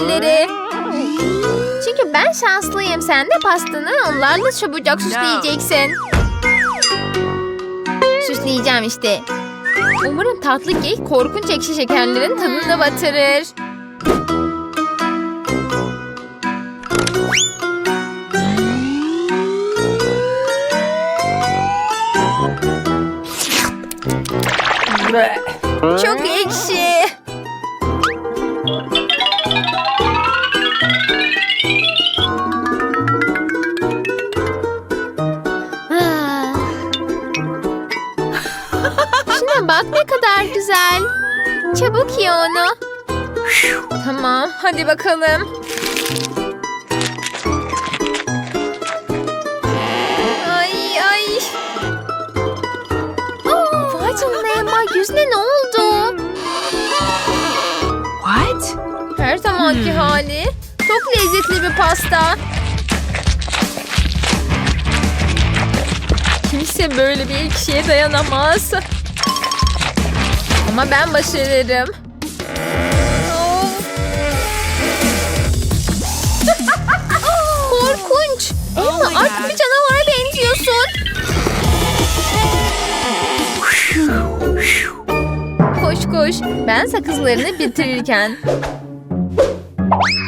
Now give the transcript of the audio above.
şekerleri. Çünkü ben şanslıyım. Sen de pastanı onlarla çabucak süsleyeceksin. Süsleyeceğim işte. Umarım tatlı kek korkunç ekşi şekerlerin tadını batırır. Çok ekşi. Ah. Şuna bak ne kadar güzel. Çabuk ye onu. Tamam hadi bakalım. Ay ay. Vay canına Emma yüzüne ne oldu? Her zamanki hali. Çok lezzetli bir pasta. Kimse böyle bir ekşiye dayanamaz. Ama ben başarırım. Korkunç. Emma my artık bir canavara benziyorsun. Koş koş. Ben sakızlarını bitirirken. Thank you.